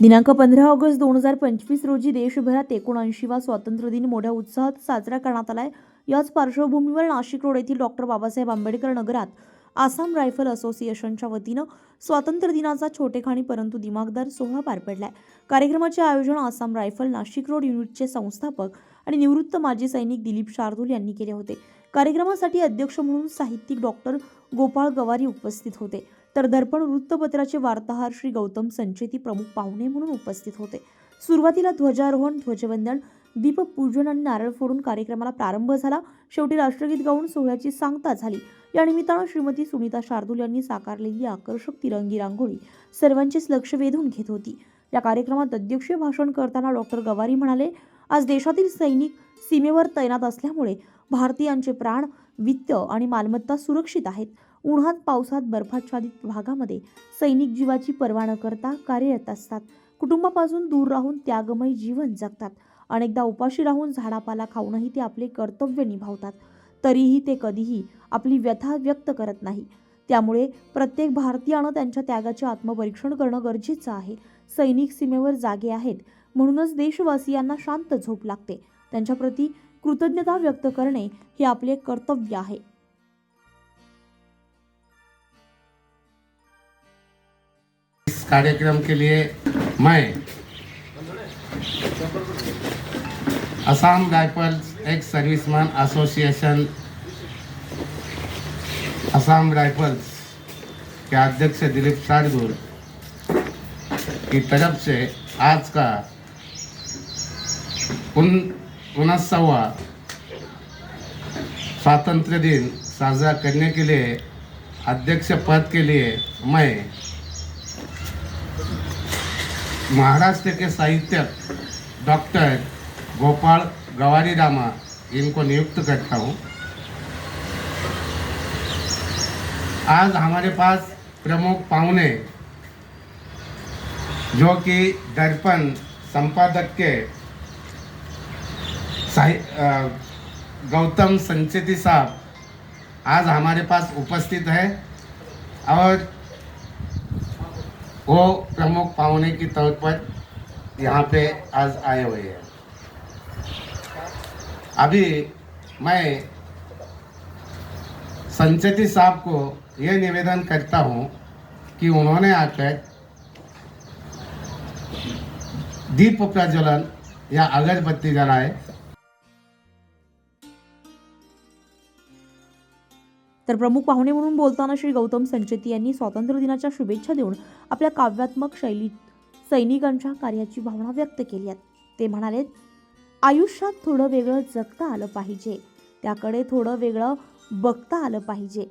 दिनांक पंधरा ऑगस्ट दोन हजार पंचवीस रोजी देशभरात एकोणऐंशीवा स्वातंत्र्य दिन मोठ्या उत्साहात साजरा करण्यात आला आहे याच पार्श्वभूमीवर नाशिक रोड येथील डॉक्टर बाबासाहेब आंबेडकर नगरात आसाम रायफल असोसिएशनच्या वतीनं स्वातंत्र्य दिनाचा छोटेखाणी परंतु दिमागदार सोहळा पार पडलाय. कार्यक्रमाचे आयोजन आसाम रायफल नाशिक रोड युनिटचे संस्थापक आणि निवृत्त माजी सैनिक दिलीप शार्दूल यांनी केले होते. कार्यक्रमासाठी अध्यक्ष म्हणून साहित्यिक डॉक्टर गोपाळ गवारी उपस्थित होते. तर दर्पण वृत्तपत्राचे वार्ताहर श्री गौतम संचेती प्रमुख पाहुणे म्हणून उपस्थित होते. सुरुवातीला ध्वजारोहण ध्वजवंदन दीपपूजन आणि नारळ फोडून कार्यक्रमाला प्रारंभ झाला. शेवटी राष्ट्रगीत गाऊन सोहळ्याची सांगता झाली. या निमित्तानं श्रीमती सुनीता शार्दूल यांनी साकारलेली आकर्षक तिरंगी रांगोळी सर्वांचेच लक्ष वेधून घेत होती. या कार्यक्रमात अध्यक्षीय भाषण करताना डॉक्टर गवारी म्हणाले आज देशातील सैनिक सीमेवर तैनात असल्यामुळे भारतीयांचे प्राण वित्त आणि मालमत्ता सुरक्षित आहेत. उन्हात पावसात बर्फाच्छादित भागामध्ये सैनिक जीवाची पर्वा न करता कार्यरत असतात. कुटुंबापासून दूर राहून त्यागमय जीवन जगतात. अनेकदा उपाशी राहून झाडापाला खाऊनही ते आपले कर्तव्य निभावतात. तरीही ते कधीही आपली व्यथा व्यक्त करत नाही. त्यामुळे प्रत्येक भारतीयानं त्यांच्या त्यागाचे आत्मपरीक्षण करणं गरजेचं आहे. सैनिक सीमेवर जागे आहेत. म्हणूनच देशवासियांना शांत झोप लागते. त्यांच्याप्रती कृतज्ञता व्यक्त करणे हे आपले कर्तव्य आहे. कार्यक्रम के लिए मैं Assam rifles ex serviceman association Assam rifles के अध्यक्ष दिलीप शारदूर की तरफ से आज का उन उनसवा स्वातंत्र्य दिन साजरा करने के लिए अध्यक्ष पद के लिए मैं महाराष्ट्र के साहित्यक डॉक्टर गोपाल गवारी रामा इनको नियुक्त करता हूँ. आज हमारे पास प्रमुख पाहुने जो कि दर्पण संपादक के साहि- गौतम संचेती साहब आज हमारे पास उपस्थित है और वो प्रमुख पाहुने की तौर पर यहाँ पे आज आए हुए हैं। अभी मैं संचेती साहब को यह निवेदन करता हूँ कि उन्होंने आकर दीप प्रज्वलन या अगरबत्ती जलाए। तर प्रमुख पाहुणे म्हणून बोलताना श्री गौतम संचेती यांनी स्वातंत्र्य दिनाच्या शुभेच्छा देऊन आपल्या काव्यात्मक शैलीत सैनिकांच्या कार्याची भावना व्यक्त केली आहे ते म्हणाले आयुष्यात थोडं वेगळं जगता आलं पाहिजे. त्याकडे थोडं वेगळं बघता आलं पाहिजे.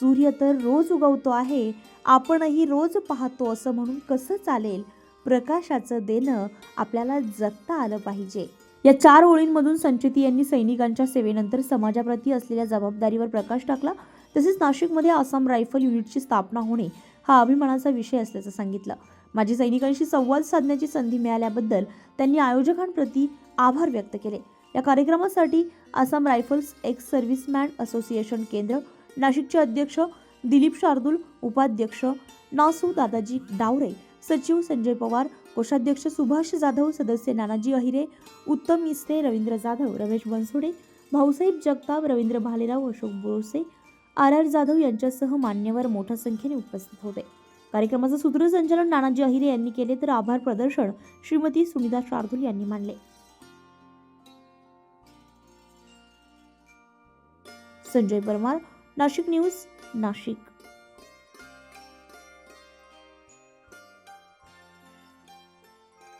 सूर्य तर रोज उगवतो आहे. आपणही रोज पाहतो असं म्हणून कसं चालेल? प्रकाशाचं देणं आपल्याला जगता आलं पाहिजे. या चार ओळींमधून संचिती यांनी सैनिकांच्या सेवेनंतर समाजाप्रती असलेल्या जबाबदारीवर प्रकाश टाकला तसेच नाशिकमध्ये आसाम रायफल युनिटची स्थापना होणे हा अभिमानाचा विषय असल्याचं सांगितलं. माजी सैनिकांशी संवाद साधण्याची संधी मिळाल्याबद्दल त्यांनी आयोजकांप्रती आभार व्यक्त केले. या कार्यक्रमासाठी Assam rifles ex serviceman association केंद्र नाशिकचे अध्यक्ष दिलीप शार्दूल उपाध्यक्ष नासू दादाजी डावरे सचिव संजय पवार कोषाध्यक्ष सुभाष जाधव सदस्य नानाजी अहिरे उत्तम इस्ते रवींद्र जाधव रमेश बनसोडे भाऊसाहेब जगताप रवींद्र भालेराव अशोक बोरसे आर आर जाधव यांच्यासह मान्यवर मोठ्या संख्येने उपस्थित होते. कार्यक्रमाचं सूत्रसंचालन नानाजी अहिरे यांनी केले तर आभार प्रदर्शन श्रीमती सुनीता शार्दूल यांनी मानले. संजय परमार नाशिक न्यूज नाशिक.